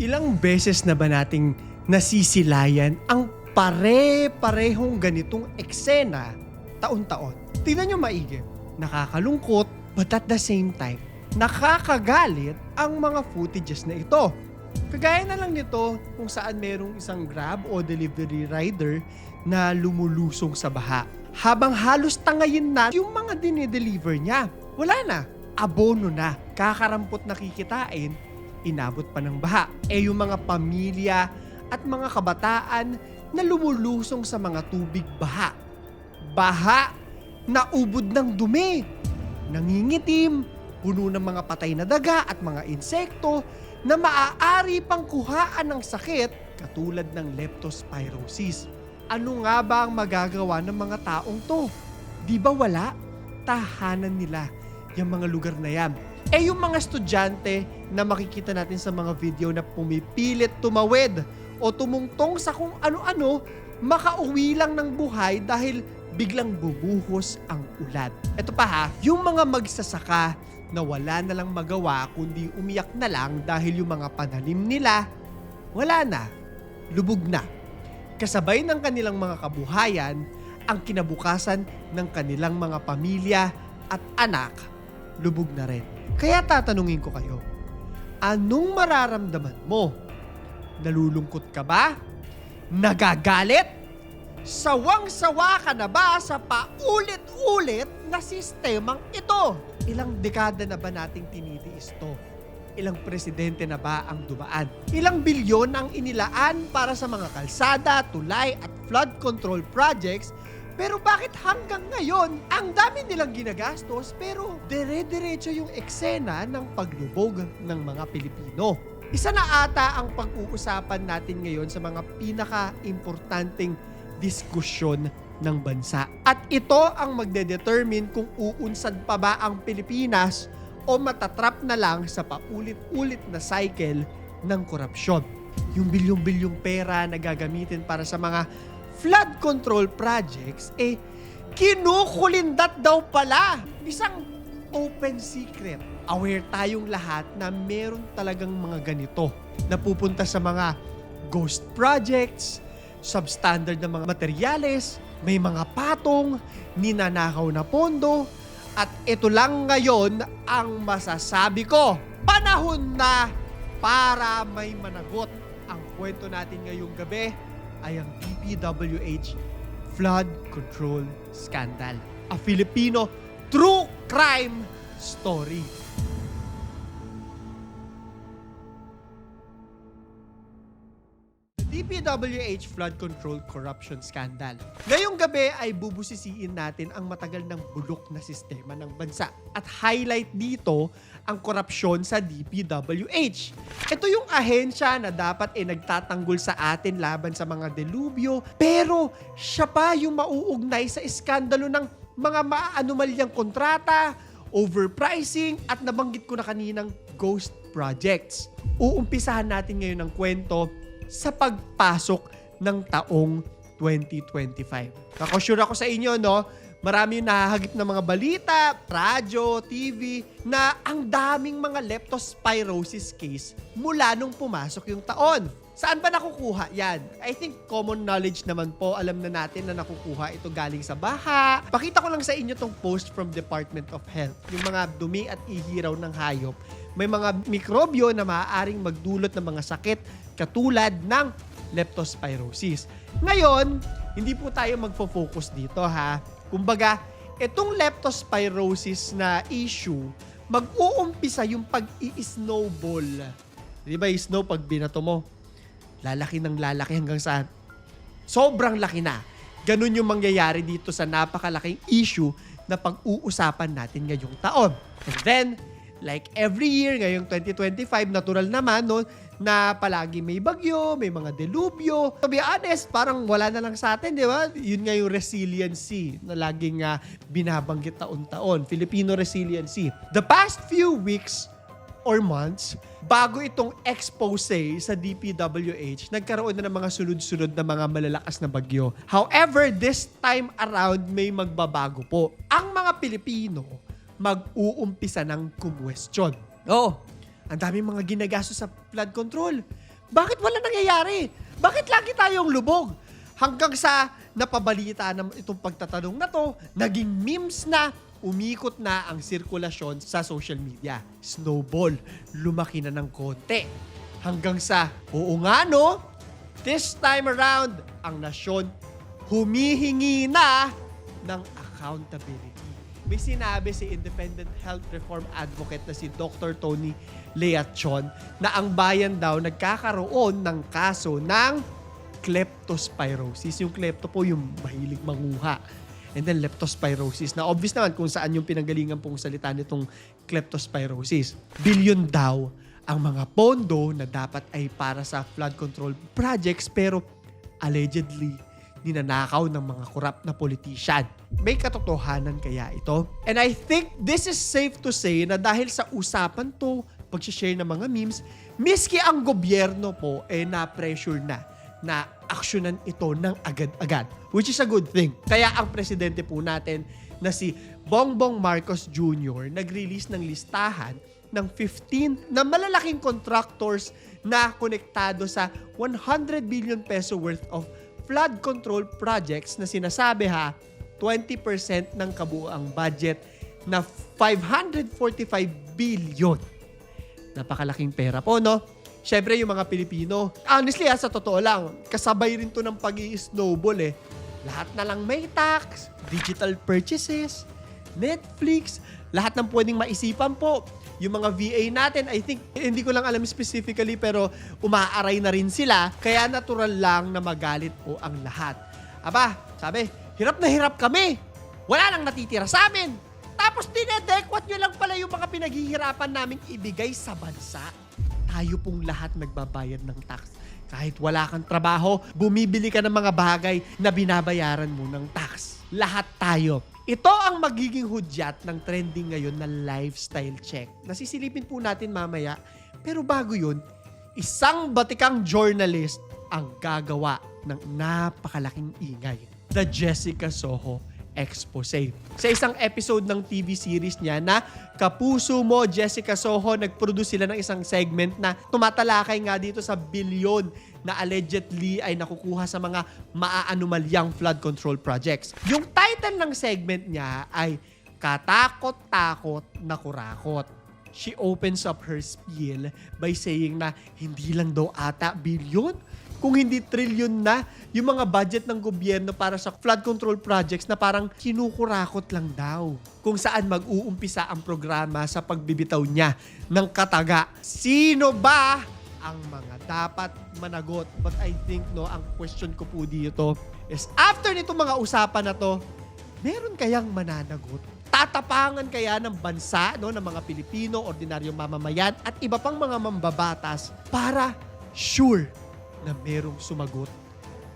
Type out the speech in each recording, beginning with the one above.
Ilang beses na ba nating nasisilayan ang pare-parehong ganitong eksena taon-taon? Tingnan nyo maigi. Nakakalungkot, but at the same time, nakakagalit ang mga footages na ito. Kagaya na lang nito kung saan merong isang grab o delivery rider na lumulusong sa baha. Habang halos tangayin na yung mga dinideliver niya. Wala na. Abono na. Kakarampot na kikitain, inabot pa ng baha. Eh yung mga pamilya at mga kabataan na lumulusong sa mga tubig baha. Baha na ubod ng dumi. Nangingitim, puno ng mga patay na daga at mga insekto na maaari pang kuhaan ng sakit katulad ng leptospirosis. Ano nga ba ang magagawa ng mga taong to? Di ba wala? Tahanan nila yung mga lugar na yan. Eh yung mga estudyante na makikita natin sa mga video na pumipilit tumawid o tumungtong sa kung ano-ano, makauwi lang ng buhay dahil biglang bubuhos ang ulan. Ito pa ha, yung mga magsasaka na wala na lang magawa kundi umiyak na lang dahil yung mga pananim nila, wala na, lubog na. Kasabay ng kanilang mga kabuhayan, ang kinabukasan ng kanilang mga pamilya at anak, lubog na rin. Kaya tatanungin ko kayo, anong mararamdaman mo? Nalulungkot ka ba? Nagagalit? Sawang-sawa ka na ba sa paulit-ulit na sistemang ito? Ilang dekada na ba nating tinitiis to? Ilang presidente na ba ang dumaan? Ilang bilyon ang inilaan para sa mga kalsada, tulay at flood control projects pero bakit hanggang ngayon, ang dami nilang ginagastos pero dire-diretso yung eksena ng paglubog ng mga Pilipino. Isa na ata ang pag-uusapan natin ngayon sa mga pinaka-importanting diskusyon ng bansa. At ito ang magdedetermine kung uunsad pa ba ang Pilipinas o matatrap na lang sa paulit-ulit na cycle ng korupsyon. Yung bilyong-bilyong pera na gagamitin para sa mga flood control projects, eh, kinukulindat daw pala. Isang open secret. Aware tayong lahat na meron talagang mga ganito na pupunta sa mga ghost projects, substandard na mga materyales, may mga patong, ninanakaw na pondo, at ito lang ngayon ang masasabi ko. Panahon na para may managot. Ang kwento natin ngayong gabi ay ang DPWH Flood Control Scandal. A Filipino true crime story. DPWH Flood Control Corruption Scandal. Ngayong gabi ay bubusisiin natin ang matagal ng bulok na sistema ng bansa. At highlight dito ang korupsyon sa DPWH. Ito yung ahensya na dapat ay nagtatanggol sa atin laban sa mga delubyo, pero siya pa yung mauugnay sa iskandalo ng mga maaanumalyang kontrata, overpricing, at nabanggit ko na kaninang ghost projects. Uumpisahan natin ngayon ang kwento sa pagpasok ng taong 2025. Ako sure ako sa inyo, no? Marami yung nahahagip na mga balita, radyo, TV, na ang daming mga leptospirosis case mula nung pumasok yung taon. Saan ba nakukuha yan? I think common knowledge naman po, alam na natin na nakukuha ito galing sa baha. Pakita ko lang sa inyo tong post from Department of Health. Yung mga dumi at ihiraw ng hayop. May mga mikrobyo na maaaring magdulot ng mga sakit katulad ng leptospirosis. Ngayon, hindi po tayo magfo-focus dito ha. Kumbaga, itong leptospirosis na issue, mag-uumpisa yung pag-i-snowball. Di ba yung snow pag binato mo, lalaki ng lalaki hanggang sa sobrang laki na. Ganun yung mangyayari dito sa napakalaking issue na pag-uusapan natin ngayong taon. And then, like every year, ngayong 2025, natural naman, no, na palagi may bagyo, may mga delubyo. To be honest, parang wala na lang sa atin, di ba? Yun nga yung resiliency na laging uh, binabanggit taon-taon. Filipino resiliency. The past few weeks or months, bago itong expose sa DPWH, nagkaroon na ng mga sunod-sunod na mga malalakas na bagyo. However, this time around, may magbabago po. Ang mga Pilipino, mag-uumpisa ng kumwestiyon. Oh, ang daming mga ginagastos sa flood control. Bakit wala nangyayari? Bakit lagi tayong lubog? Hanggang sa napabalita na itong pagtatanong na to, naging memes na, umikot na ang sirkulasyon sa social media. Snowball, lumaki na ng konti. Hanggang sa, oo nga no, this time around, ang nasyon humihingi na ng accountability. May sinabi si Independent Health Reform Advocate na si Dr. Tony Leachon na ang bayan daw nagkakaroon ng kaso ng kleptospirosis. Yung klepto po yung mahilig manguha. And then leptospirosis na obvious naman kung saan yung pinanggalingan pong salita nitong kleptospirosis. Billion daw ang mga pondo na dapat ay para sa flood control projects pero allegedly ninanakaw ng mga korap na politician. May katotohanan kaya ito? And I think this is safe to say na dahil sa usapan to, pag-share ng mga memes, miski ang gobyerno po eh na-pressure na na aksyonan ito ng agad-agad. Which is a good thing. Kaya ang presidente po natin na si Bongbong Marcos Jr. nag-release ng listahan ng 15 na malalaking contractors na konektado sa 100 billion peso worth of flood control projects na sinasabi ha, 20% ng kabuang budget na 545 billion. Napakalaking pera po, no? Siyempre, yung mga Pilipino, honestly ha, sa totoo lang, kasabay rin to ng pag snowball eh. Lahat na lang may tax, digital purchases, Netflix, lahat ng pwedeng maisipan po. Yung mga VA natin, I think, hindi ko lang alam specifically, pero umaaray na rin sila. Kaya natural lang na magalit po ang lahat. Aba, sabi, hirap na hirap kami. Wala nang natitira sa amin. Tapos dinedekwat nyo lang pala yung mga pinaghihirapan namin ibigay sa bansa. Tayo pong lahat nagbabayad ng tax. Kahit wala kang trabaho, bumibili ka ng mga bagay na binabayaran mo ng tax. Lahat tayo. Ito ang magiging hudyat ng trending ngayon na lifestyle check. Nasisilipin po natin mamaya. Pero bago yun, isang batikang journalist ang gagawa ng napakalaking ingay. The Jessica Soho Expose. Sa isang episode ng TV series niya na Kapuso Mo, Jessica Soho, nag-produce sila ng isang segment na tumatalakay nga dito sa bilyon na allegedly ay nakukuha sa mga maaanumalyang flood control projects. Yung title ng segment niya ay Katakot-takot na kurakot. She opens up her spiel by saying na hindi lang daw ata bilyon, kung hindi trilyon na yung mga budget ng gobyerno para sa flood control projects na parang kinukurakot lang daw. Kung saan mag-uumpisa ang programa sa pagbibitaw niya ng kataga. Sino ba ang mga dapat managot? But I think no, ang question ko po dito is after nito mga usapan na to, meron kayang mananagot? Tatapangan kaya ng bansa, no, ng mga Pilipino, ordinaryong mamamayan at iba pang mga mambabatas para sure na merong sumagot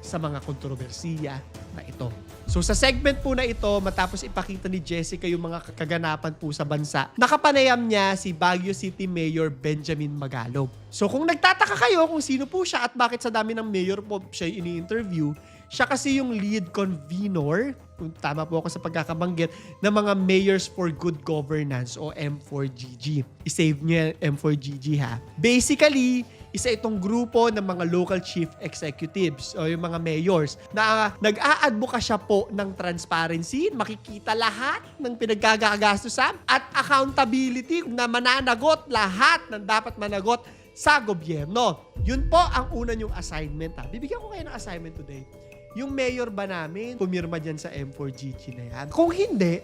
sa mga kontrobersiya na ito. So sa segment po na ito, matapos ipakita ni Jessica yung mga kaganapan po sa bansa, nakapanayam niya si Baguio City Mayor Benjamin Magalog. So kung nagtataka kayo kung sino po siya at bakit sa dami ng mayor po siya ini-interview, siya kasi yung lead convener, kung tama po ako sa pagkakabanggit, ng mga Mayors for Good Governance o M4GG. I-save niyo yung M4GG ha. Basically, isa itong grupo ng mga local chief executives o yung mga mayors na nag-aadvokasya po ng transparency, makikita lahat ng pinagkagagastusan at accountability na mananagot lahat ng dapat managot sa gobyerno. Yun po ang una yung assignment ha. Bibigyan ko kayo ng assignment today. Yung mayor ba namin pumirma dyan sa M4GG na yan? Kung hindi,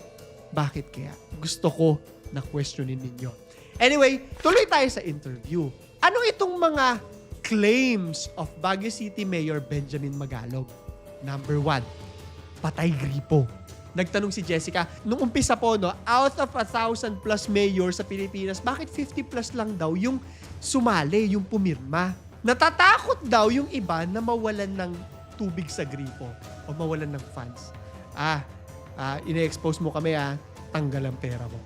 bakit kaya? Gusto ko na questionin ninyo. Anyway, tuloy tayo sa interview. Ano itong mga claims of Baguio City Mayor Benjamin Magalog? Number one, patay gripo. Nagtanong si Jessica, nung umpisa po, no, out of a thousand plus mayor sa Pilipinas, bakit 50 plus lang daw yung sumali, yung pumirma? Natatakot daw yung iba na mawalan ng tubig sa gripo o mawalan ng funds. Ah, ah ine-expose mo kami ah, tanggal ang pera mo.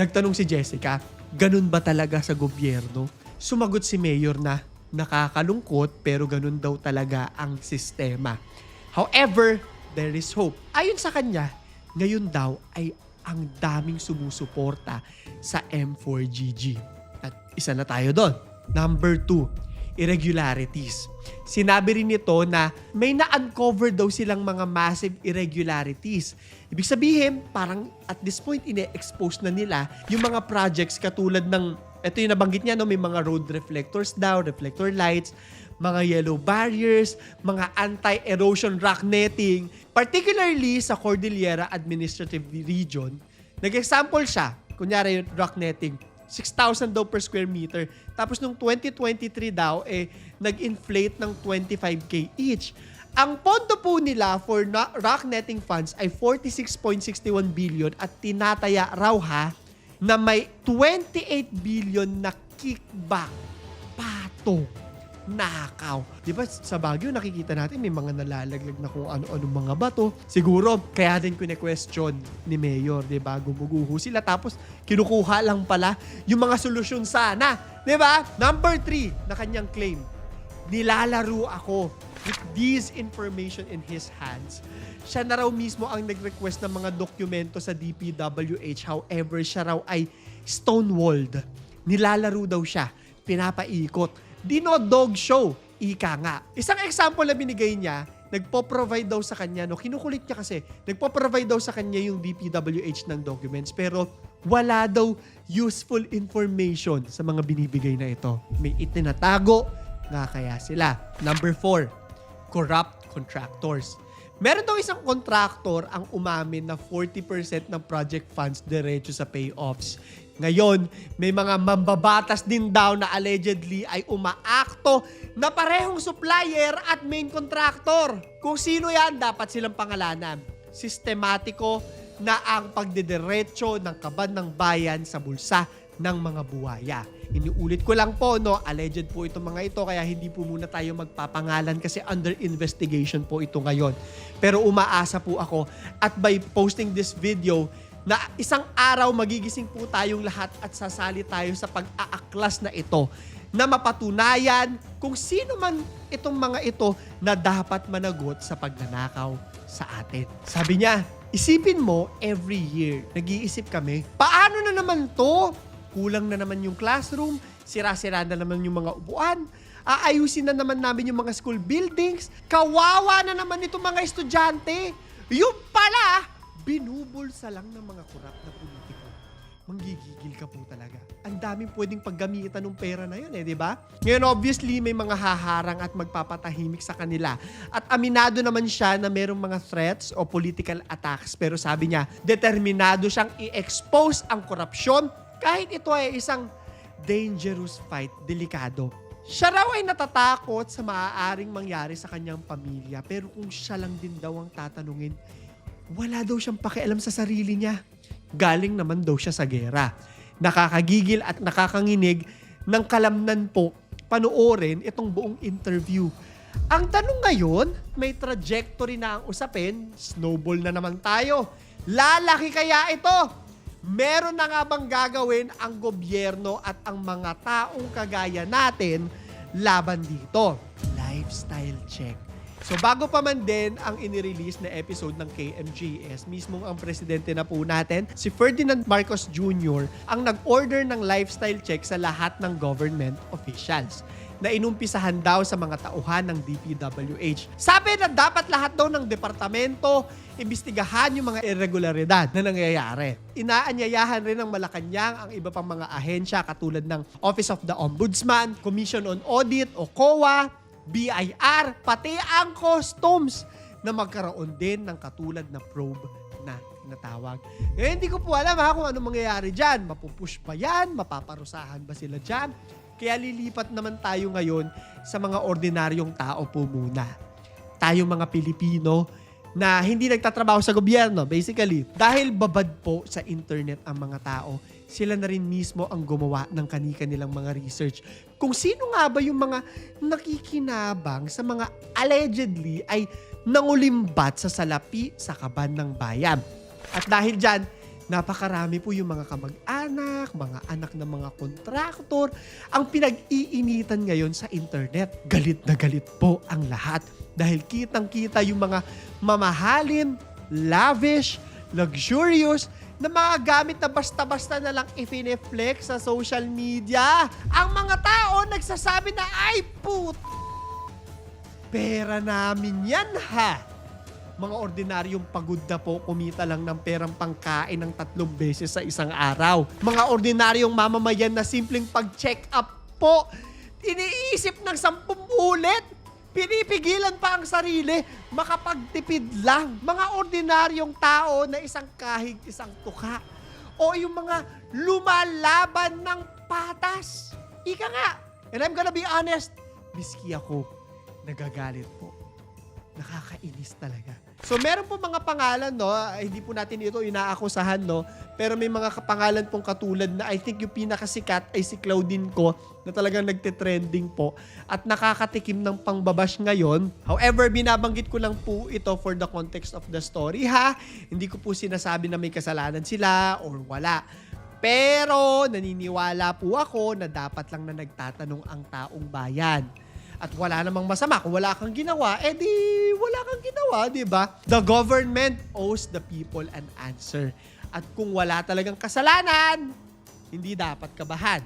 Nagtanong si Jessica, ganun ba talaga sa gobyerno? Sumagot si Mayor na nakakalungkot pero ganun daw talaga ang sistema. However, there is hope. Ayon sa kanya, ngayon daw ay ang daming sumusuporta sa M4GG. At isa na tayo doon. Number two, irregularities. Sinabi rin nito na may na-uncover daw silang mga massive irregularities. Ibig sabihin, parang at this point, ine-expose na nila yung mga projects katulad ng, ito yung nabanggit niya, no, may mga road reflectors daw, reflector lights, mga yellow barriers, mga anti-erosion rock netting, particularly sa Cordillera Administrative Region. Nag-example siya, kunyari rock netting, 6,000 daw per square meter. Tapos nung 2023 daw, eh, nag-inflate ng 25k each. Ang pondo po nila for rock netting funds ay 46.61 billion at tinataya raw ha na may 28 billion na kickback pato nakaw. Di ba sa Baguio nakikita natin may mga nalalaglag na kung ano-ano mga bato. Siguro kaya din kine-question ni Mayor, di ba? Gumuguho sila tapos kinukuha lang pala yung mga solusyon sana. Di ba? Number three na kanyang claim, nilalaro ako with this information in his hands. Siya na raw mismo ang nag-request ng mga dokumento sa DPWH. However, siya raw ay stonewalled. Nilalaro daw siya. Pinapaikot. Dino dog show. Ika nga. Isang example na binigay niya, nagpo-provide daw sa kanya, no, kinukulit niya kasi, nagpo-provide daw sa kanya yung DPWH ng documents, pero wala daw useful information sa mga binibigay na ito. May itinatago nga kaya sila. Number four, corrupt contractors. Meron daw isang contractor ang umamin na 40% ng project funds diretso sa payoffs. Ngayon, may mga mambabatas din daw na allegedly ay umaakto na parehong supplier at main contractor. Kung sino yan, dapat silang pangalanan. Sistematiko na ang pagdediretso ng kaban ng bayan sa bulsa ng mga buwaya. Iniulit ko lang po, no, alleged po itong mga ito, kaya hindi po muna tayo magpapangalan kasi under investigation po ito ngayon. Pero umaasa po ako at by posting this video, na isang araw magigising po tayong lahat at sasali tayo sa pag-aaklas na ito na mapatunayan kung sino man itong mga ito na dapat managot sa pagnanakaw sa atin. Sabi niya, isipin mo every year, nag-iisip kami, paano na naman to? Kulang na naman yung classroom, sira-sira na naman yung mga upuan, aayusin na naman namin yung mga school buildings, kawawa na naman itong mga estudyante. Yung pala, binubulsa lang ng mga kurap na politiko. Manggigigil ka po talaga. Ang daming pwedeng paggamitan ng pera na yun eh, di ba? Ngayon obviously may mga haharang at magpapatahimik sa kanila. At aminado naman siya na merong mga threats o political attacks. Pero sabi niya, determinado siyang i-expose ang korupsyon kahit ito ay isang dangerous fight, delikado. Siya raw ay natatakot sa maaaring mangyari sa kanyang pamilya. Pero kung siya lang din daw ang tatanungin, wala daw siyang pakialam sa sarili niya. Galing naman daw siya sa gera. Nakakagigil at nakakanginig ng kalamnan po panoorin itong buong interview. Ang tanong ngayon, may trajectory na ang usapin, snowball na naman tayo. Lalaki kaya ito? Meron na nga bang gagawin ang gobyerno at ang mga taong kagaya natin laban dito? Lifestyle check. So bago pa man din ang inirelease na episode ng KMGS, mismo ang presidente na po natin, si Ferdinand Marcos Jr., ang nag-order ng lifestyle check sa lahat ng government officials na inumpisahan daw sa mga tauhan ng DPWH. Sabi na dapat lahat daw ng departamento imbestigahan yung mga irregularidad na nangyayari. Inaanyayahan rin ng Malacanang ang iba pang mga ahensya katulad ng Office of the Ombudsman, Commission on Audit o COA, BIR, pati ang customs na magkaroon din ng katulad na probe na natawag. Ngayon, hindi ko po alam ha kung ano mangyayari dyan. Mapupush ba yan? Mapaparusahan ba sila dyan? Kaya lilipat naman tayo ngayon sa mga ordinaryong tao po muna. Tayong mga Pilipino na hindi nagtatrabaho sa gobyerno, basically. Dahil babad po sa internet ang mga tao, sila na rin mismo ang gumawa ng kani-kanilang mga research. Kung sino nga ba yung mga nakikinabang sa mga allegedly ay nangulimbat sa salapi sa kaban ng bayan. At dahil dyan, napakarami po yung mga kamag-anak, mga anak ng mga kontraktor, ang pinag-iinitan ngayon sa internet. Galit na galit po ang lahat dahil kitang-kita yung mga mamahalin, lavish, luxurious na mga gamit na basta-basta na lang ifineflex sa social media. Ang mga tao nagsasabi na, ay put, pera namin yan ha. Mga ordinaryong pagod na po, kumita lang ng perang pangkain ng tatlong beses sa isang araw. Mga ordinaryong mamamayan na simpleng pag-check up po, iniisip ng sampung ulit. Pinipigilan pa ang sarili, makapagtipid lang. Mga ordinaryong tao na isang kahig, isang tuka. O yung mga lumalaban ng patas. Ika nga. And I'm gonna be honest, miski ako, nagagalit po. Nakakainis talaga. So meron po mga pangalan, no? ah, Hindi po natin ito inaakusahan, no? Pero may mga kapangalan pong katulad na I think yung pinakasikat ay si Claudine ko na talagang nagte-trending po at nakakatikim ng pangbabash ngayon. However, binabanggit ko lang po ito for the context of the story, ha? Hindi ko po sinasabi na may kasalanan sila or wala. Pero naniniwala po ako na dapat lang na nagtatanong ang taong bayan. At wala namang masama. Kung wala kang ginawa, eh di wala kang ginawa, di ba? The government owes the people an answer. At kung wala talagang kasalanan, hindi dapat kabahan.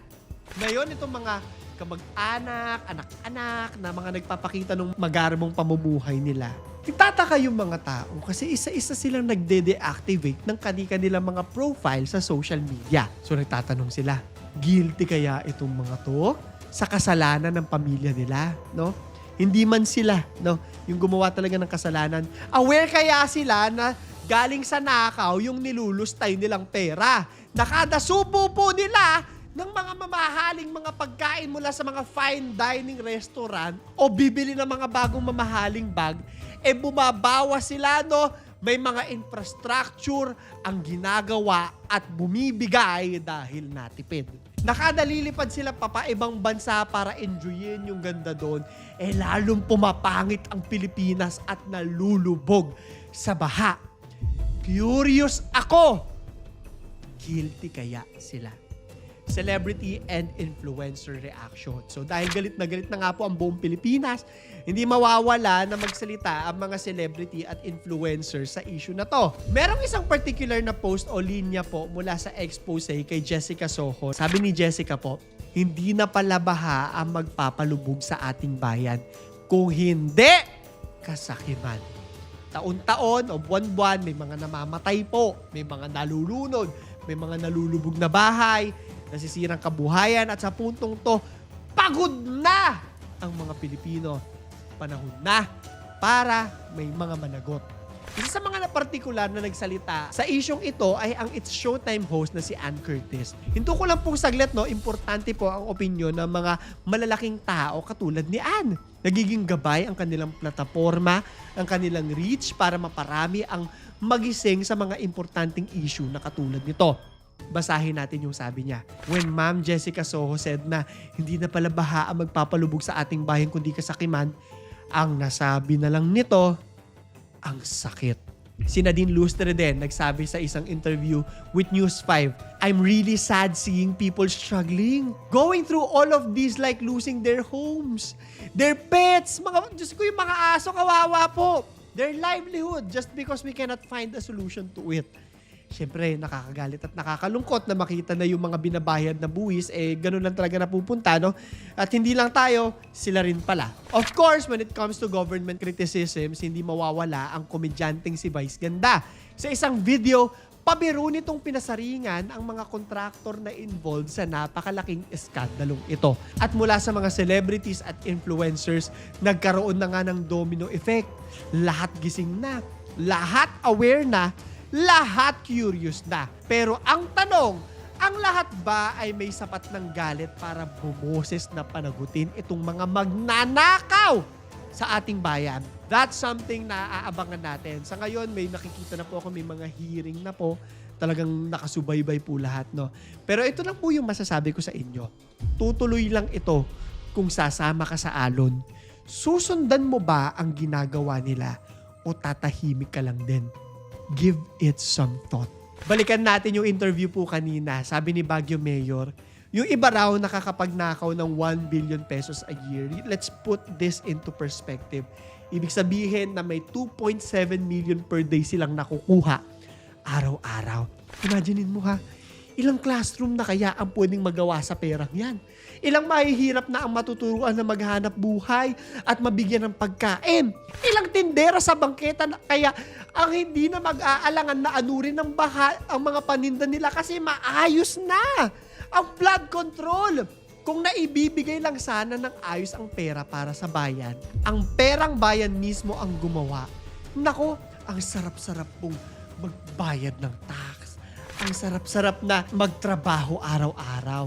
Ngayon, itong mga kamag-anak, anak-anak, na mga nagpapakita ng magarmong pamumuhay nila, Nagtataka yung mga tao kasi isa-isa silang nagde-deactivate ng kani-kanilang mga profile sa social media. So nagtatanong sila, guilty kaya itong mga to sa kasalanan ng pamilya nila, no? Hindi man sila, no, yung gumawa talaga ng kasalanan. Aware kaya sila na galing sa nakaw yung nilulustay nilang pera. Nakada subo po nila ng mga mamahaling mga pagkain mula sa mga fine dining restaurant o bibili ng mga bagong mamahaling bag, eh bumabawa sila, no? May mga infrastructure ang ginagawa at bumibigay dahil natipid. Nakadalilipad sila papaibang bansa para enjoyin yung ganda doon, eh lalong pumapangit ang Pilipinas at nalulubog sa baha. Curious ako, guilty kaya sila? Celebrity and influencer reaction. So dahil galit na galit na nga po ang buong Pilipinas, hindi mawawala na magsalita ang mga celebrity at influencer sa issue na to. Merong isang particular na post o linya po mula sa expose kay Jessica Soho. Sabi ni Jessica po, hindi na pala baha ang magpapalubog sa ating bayan. Kung hindi, kasakiman. Taon-taon o buwan-buwan, may mga namamatay po, may mga nalulunod, may mga nalulubog na bahay, nasisirang kabuhayan at sa puntong to, pagod na ang mga Pilipino. Panahon na para may mga managot. Isa sa mga na partikular na nagsalita sa isyong ito ay ang It's Showtime host na si Ann Curtis. Hinto ko lang pong saglit, no? Importante po ang opinion ng mga malalaking tao katulad ni Ann. Nagiging gabay ang kanilang plataforma, ang kanilang reach para maparami ang magising sa mga importanteng issue na katulad nito. Basahin natin yung sabi niya. When Ma'am Jessica Soho said na hindi na pala baha ang magpapalubog sa ating bayan kundi kasakiman, ang nasabi na lang nito, ang sakit. Si Nadine Lustre din nagsabi sa isang interview with News 5, I'm really sad seeing people struggling. Going through all of these like losing their homes, their pets, mga, Diyos ko yung mga aso, kawawa po. Their livelihood just because we cannot find a solution to it. Siyempre, nakakagalit at nakakalungkot na makita na yung mga binabayad na buwis, eh, ganun lang talaga napupunta, no? At hindi lang tayo, sila rin pala. Of course, when it comes to government criticisms, hindi mawawala ang komedyanteng si Vice Ganda. Sa isang video, pabiro nitong pinasaringan ang mga kontraktor na involved sa napakalaking eskandalong ito. At mula sa mga celebrities at influencers, nagkaroon na nga ng domino effect. Lahat gising na, lahat aware na, lahat curious na. Pero ang tanong, ang lahat ba ay may sapat ng galit para bumoses na panagutin itong mga magnanakaw sa ating bayan? That's something na aabangan natin. Sa ngayon, may nakikita na po ako, may mga hearing na po. Talagang nakasubaybay po lahat, no? Pero ito lang po yung masasabi ko sa inyo. Tutuloy lang ito kung sasama ka sa alon. Susundan mo ba ang ginagawa nila o tatahimik ka lang din? Give it some thought. Balikan natin yung interview po kanina. Sabi ni Baguio Mayor, yung iba raw nakakapagnakaw ng 1 billion pesos a year. Let's put this into perspective. Ibig sabihin na may 2.7 million per day silang nakukuha araw-araw. Imaginein mo ha, ilang classroom na kaya ang pwedeng magawa sa perang yan? Ilang mahihirap na ang matuturuan na maghanap buhay at mabigyan ng pagkain? Ilang tindera sa bangketa na kaya ang hindi na mag-aalangan na anurin ng baha ang mga paninda nila kasi maayos na ang flood control. Kung naibibigay lang sana ng ayos ang pera para sa bayan, ang perang bayan mismo ang gumawa. Nako, ang sarap-sarap pong magbayad ng tax. Ang sarap-sarap na magtrabaho araw-araw.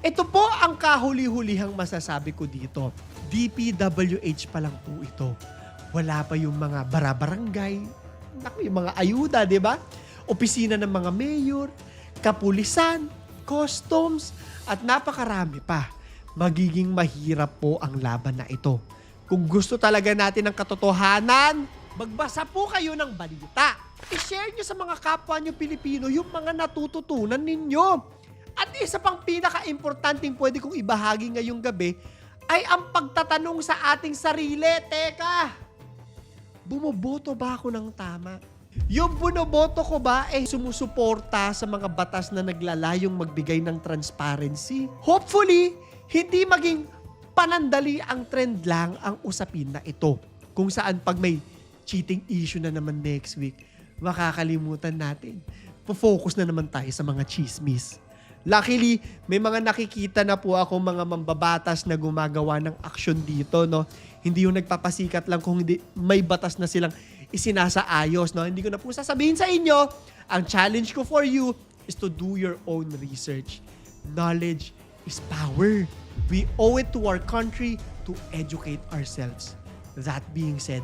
Ito po ang kahuli-hulihang masasabi ko dito. DPWH pa lang po ito. Wala pa yung mga barabarangay, naku, yung mga ayuda, di ba? Opisina ng mga mayor, kapulisan, customs, at napakarami pa. Magiging mahirap po ang laban na ito. Kung gusto talaga natin ng katotohanan, magbasa po kayo ng balita. I-share nyo sa mga kapwa nyo Pilipino yung mga natututunan ninyo. At isa pang pinaka-importanting pwede kong ibahagi ngayong gabi ay ang pagtatanong sa ating sarili. Teka, bumoboto ba ako ng tama? Yung bunoboto ko ba eh sumusuporta sa mga batas na naglalayong magbigay ng transparency? Hopefully, hindi maging panandali ang trend lang ang usapin na ito. Kung saan pag may cheating issue na naman next week, makakalimutan natin. Po-focus na naman tayo sa mga chismis. Luckily, may mga nakikita na po ako mga mambabatas na gumagawa ng aksyon dito, no? Hindi yung nagpapasikat lang kung hindi may batas na silang isinasaayos, no? Hindi ko na po sasabihin sa inyo, ang challenge ko for you is to do your own research. Knowledge is power. We owe it to our country to educate ourselves. That being said,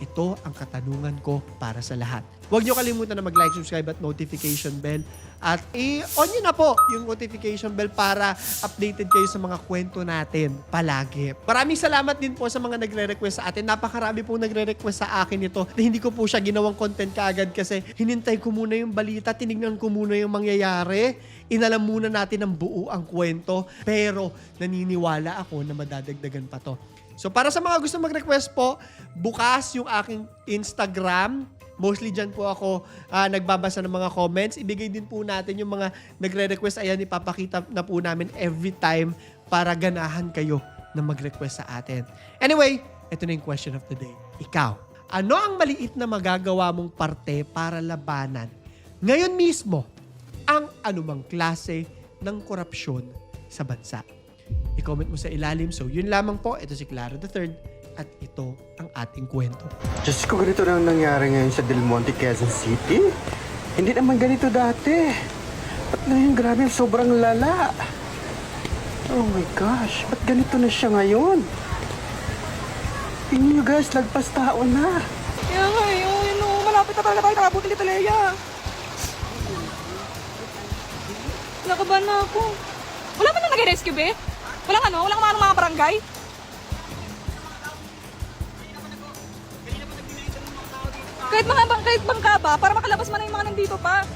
ito ang katanungan ko para sa lahat. Huwag nyo kalimutan na mag-like, subscribe at notification bell. At i-on nyo na po yung notification bell para updated kayo sa mga kwento natin palagi. Maraming salamat din po sa mga nagre-request sa atin. Napakarami po nagre-request sa akin ito na hindi ko po siya ginawang content kaagad kasi hinintay ko muna yung balita, tinignan ko muna yung mangyayari. Inalam muna natin ang buo ang kwento. Pero naniniwala ako na madadagdagan pa to. So para sa mga gusto mag-request po, bukas yung aking Instagram. Mostly dyan po ako ah, nagbabasa ng mga comments. Ibigay din po natin yung mga nagre-request. Ayan, ipapakita na po namin every time para ganahan kayo na mag-request sa atin. Anyway, ito na yung question of the day. Ikaw, ano ang maliit na magagawa mong parte para labanan ngayon mismo ang anumang klase ng korupsyon sa bansa? I-comment mo sa ilalim. So, yun lamang po. Ito si Clara III at ito ang ating kwento. Diyos ko, ganito na ang nangyari ngayon sa Del Monte, Quezon City. Hindi naman ganito dati. Ba't ngayon grabe, sobrang lala. Oh my gosh, ba't ganito na siya ngayon? Tingnan nyo guys, lagpas tao na. Kaya nga eh, oh, yun, oh, malapit na talaga tayo nakabuti ni Talaya. Nakabahan na ako. Wala ba na nag-rescue, be? Walang ano? Walang mga, mga barangay? Kahit mga kahit bangka ba, para makalabas man na yung mga nandito pa.